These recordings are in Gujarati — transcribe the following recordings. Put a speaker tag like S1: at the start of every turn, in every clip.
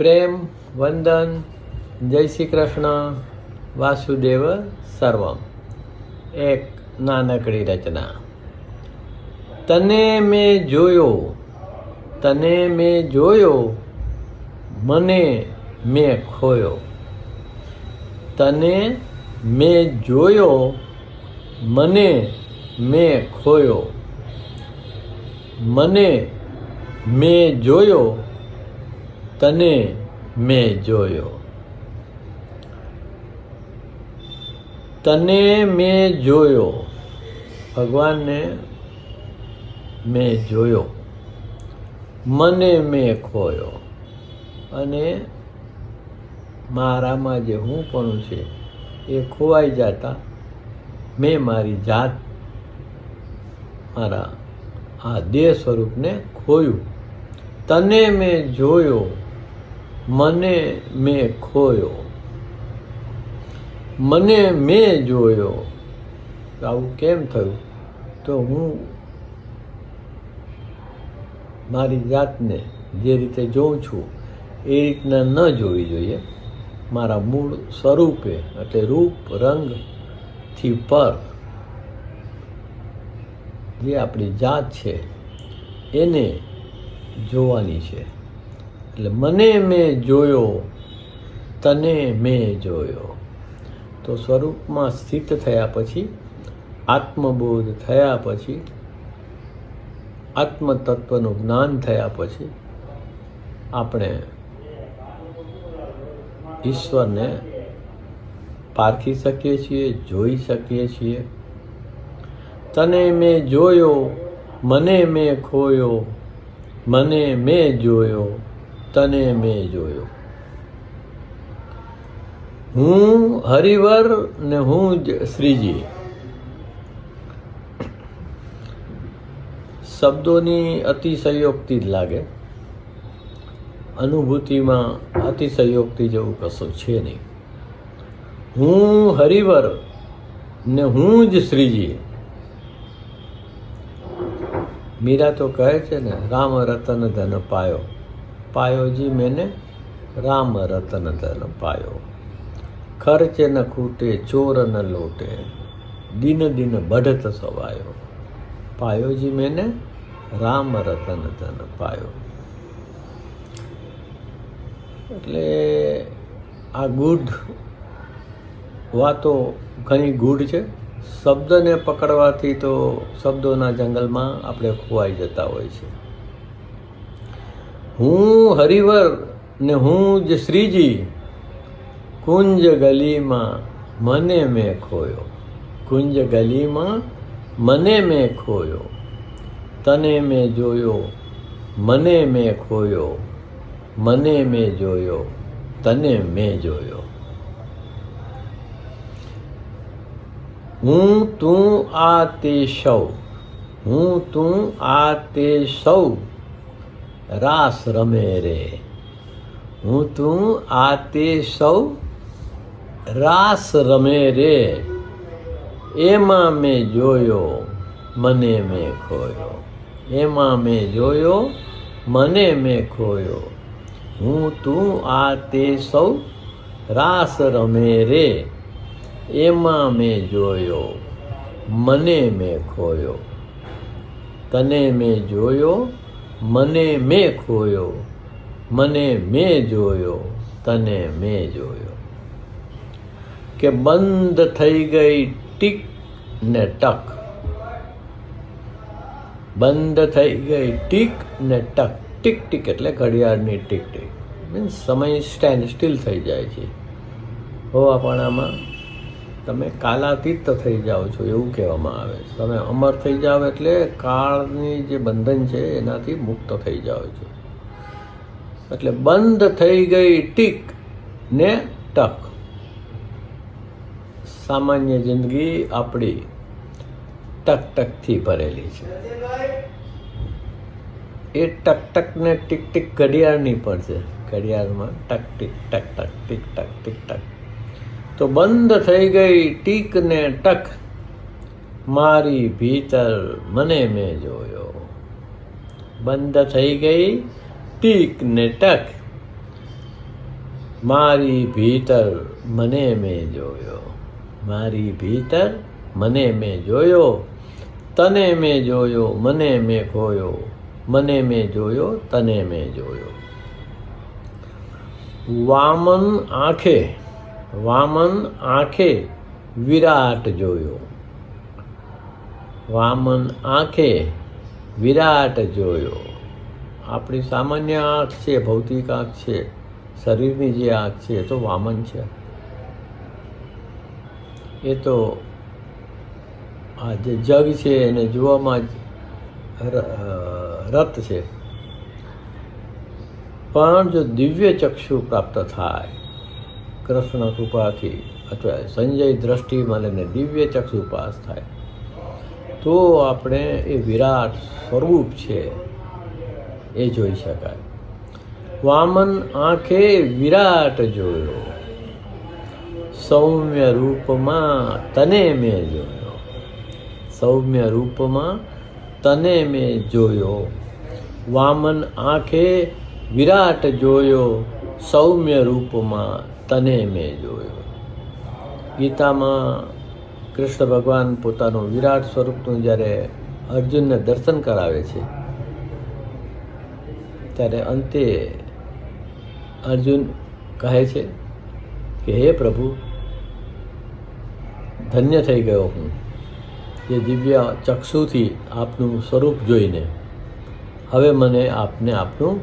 S1: પ્રેમ, વંદન, જય શ્રી કૃષ્ણ, વાસુદેવ સર્વમ. એક નાનકડી રચના. તને મેં જોયો, તને મેં જોયો, મને મેં ખોયો. તને મેં જોયો, મને મેં ખોયો. મને મેં જોયો તને મેં જોયો. તને મેં જોયો. ભગવાનને મેં જોયો. મને મેં ખોયો. અને મારામાં જે હું પણ છે, એ ખોવાઈ જતા મેં મારી જાત મારા આ દેહ સ્વરૂપને ખોયું. તને મેં જોયો. મને મેં ખોયો. મને મેં જોયો. આવું કેમ થયું? તો હું મારી જાતને જે રીતે જોઉં છું, એ રીતના ન જોવી જોઈએ. મારા મૂળ સ્વરૂપે એટલે રૂપ રંગથી પર જે આપણી જાત છે, એને જોવાની છે. એટલે મને મેં જોયો, તને મેં જોયો. તો સ્વરૂપમાં સ્થિત થયા પછી, આત્મબોધ થયા પછી, આત્મતત્વનું જ્ઞાન થયા પછી, આપણે ઈશ્વરને પારખી શકીએ છીએ, જોઈ શકીએ છીએ. તને મેં જોયો, મને મેં ખોયો, મને મેં જોયો. તને મેં જોયો. હું હરિવર ને હું શ્રીજી. શબ્દોની અતિશયોક્તિ જ લાગે. અનુભૂતિમાં અતિશયોક્તિ જેવું કશું છે નહીં. હું હરિવર ને હું જ શ્રીજી. મીરા તો કહે છે ને, રામ રતન ધન પાયો. પાયોજી મેને રામ રતન ધન પાયો. ખર્ચે ન ખૂટે, ચોર ન લોટે, દિન દિન બઢત સવાયો. પાયોજી મેને રામ રતન ધન પાયો. એટલે આ ગૂઢ વાતો ઘણી ગૂઢ છે. શબ્દને પકડવાથી તો શબ્દોના જંગલમાં આપણે ખોવાઈ જતા હોય છે. હું હરિવર ને હું જ શ્રીજી કુંજ ગલીમાં મને મેં ખોયો કુંજ ગલીમાં મને મેં ખોયો તને મેં જોયો મને મેં ખોયો મને મેં જોયો તને મેં જોયો હું તું આ તે સૌ હું તું આ તે સૌ રાસ રમે રે. હું તું આ તે સૌ રાસ રમે રે. એમાં મેં જોયો, મને મેં ખોયો. એમાં મેં જોયો, મને મેં ખોયો. હું તું આ તે સૌ રાસ રમે રે. એમાં મેં જોયો, મને મેં ખોયો. તને મેં જોયો મને મેં ખોયો, મને મેં જોયો, તને મેં જોયો. કે બંધ થઈ ગઈ ટીક ને ટક. બંધ થઈ ગઈ ટીક ને ટક. ટીક ટીક એટલે ઘડિયાળની ટીક ટીક. મીન્સ સમય સ્ટેન્ડ સ્ટીલ થઈ જાય છે. હોવાપણામાં તમે કાલાતીત થઈ જાઓ છો એવું કહેવામાં આવે છે. તમે અમર થઈ જાઓ એટલે કાળની જે બંધન છે એનાથી મુક્ત થઈ જાઓ છો. એટલે બંધ થઈ ગઈ ટીક ને ટક. સામાન્ય જિંદગી આપણી ટક ટકથી ભરેલી છે. એ ટક ટક ને ટીક ટીક ઘડિયાળની પણ છે. ઘડિયાળમાં ટક ટીક ટક ટક ટીક ટક ટીક ટક. તો બંધ થઈ ગઈ ટીક ને ટક. મારી ભીતર મને મેં જોયો. બંધ થઈ ગઈ ટીક ને ટક. મારી ભીતર મને મેં જોયો. મારી ભીતર મને મેં જોયો. તને મેં જોયો, મને મેં ખોયો. મને મેં જોયો, તને મેં જોયો. વામન આંખે વામન આંખે વિરાટ જોયો. વામન આંખે વિરાટ જોયો. આપણી સામાન્ય આંખ છે, ભૌતિક આંખ છે, શરીરની જે આંખ છે, એ તો વામન છે. એ તો આ જે જગ છે, એને જોવામાં જ રત છે. પણ જો દિવ્ય ચક્ષુ પ્રાપ્ત થાય કૃષ્ણ કૃપાથી અથવા સંજય દ્રષ્ટિ મળીને દિવ્ય ચક્ષુ પાસ થાય. તો આપણે એ વિરાટ સ્વરૂપ છે એ જોઈ શકાય. વામન આંખે વિરાટ જોયો. સૌમ્ય રૂપમાં તને મેં જોયો. સૌમ્ય રૂપમાં તને મેં જોયો. વામન આંખે વિરાટ જોયો. સૌમ્ય રૂપમાં તને મેં જોયો. ગીતામાં કૃષ્ણ ભગવાન પોતાનું વિરાટ સ્વરૂપનું જ્યારે અર્જુનને દર્શન કરાવે છે, ત્યારે અંતે અર્જુન કહે છે કે, હે પ્રભુ, ધન્ય થઈ ગયો હું જે દિવ્ય ચક્ષુથી આપનું સ્વરૂપ જોઈને. હવે મને આપને આપનું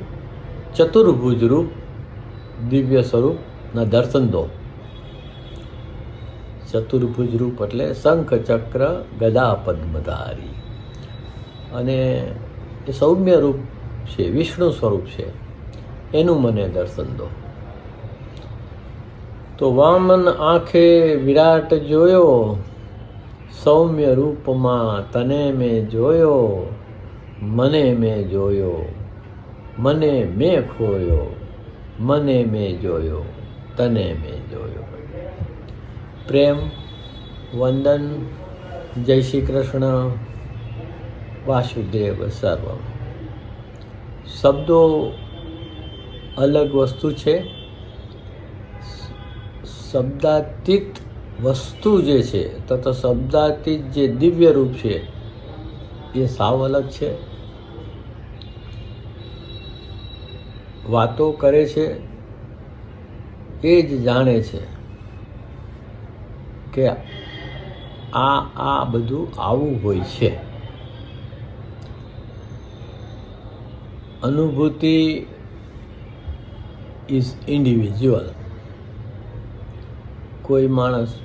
S1: ચતુર્ભુજ રૂપ દિવ્ય સ્વરૂપના દર્શન દો. ચતુર્ભુજ રૂપ એટલે શંખ ચક્ર ગદા પદ્મધારી અને એ સૌમ્ય રૂપ છે, વિષ્ણુ સ્વરૂપ છે, એનું મને દર્શન દો. તો વામન આંખે વિરાટ જોયો, સૌમ્ય રૂપમાં તને મેં જોયો, મને મેં જોયો, મને મેં ખોયો, મને મેં જોયો. તને મેં જોયો પ્રેમ વંદન જય શ્રી કૃષ્ણ વાસુદેવ સર્વમ શબ્દો અલગ વસ્તુ છે શબ્દાતીત વસ્તુ જે છે તથા શબ્દાતીત જે દિવ્ય રૂપ છે એ સાવ અલગ છે વાતો કરે છે એ જ જાણે છે કે આ આ બધું આવું હોય છે. અનુભૂતિ ઇઝ ઇન્ડિવિજ્યુઅલ કોઈ માણસ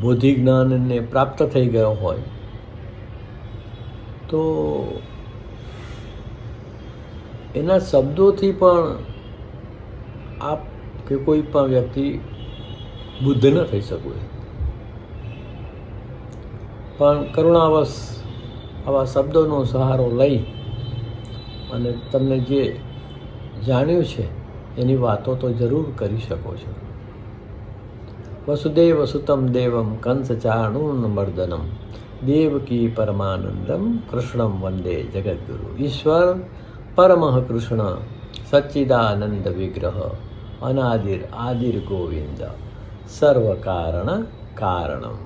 S1: બૌદ્ધિ જ્ઞાનને પ્રાપ્ત થઈ ગયો હોય તો એના શબ્દોથી પણ આપ કે કોઈ પણ વ્યક્તિ બુદ્ધ ન થઈ શકવું પણ કરુણાવશ આવા શબ્દોનો સહારો લઈ અને તમને જે જાણ્યું છે, એની વાતો તો જરૂર કરી શકો છો. વસુદેવ સુતમ દેવમ કંસ ચાણૂન મર્દનમ દેવકી પરમાનંદમ કૃષ્ણમ વંદે જગદગુરુ. ઈશ્વર, પરમઃ કૃષ્ણ. ಸಚ್ಚಿದಾನಂದ ವಿಗ್ರಹ ಅನಾದಿರ್ ಆದಿರ್ ಗೋವಿಂದ ಸರ್ವಕಾರಣ ಕಾರಣಂ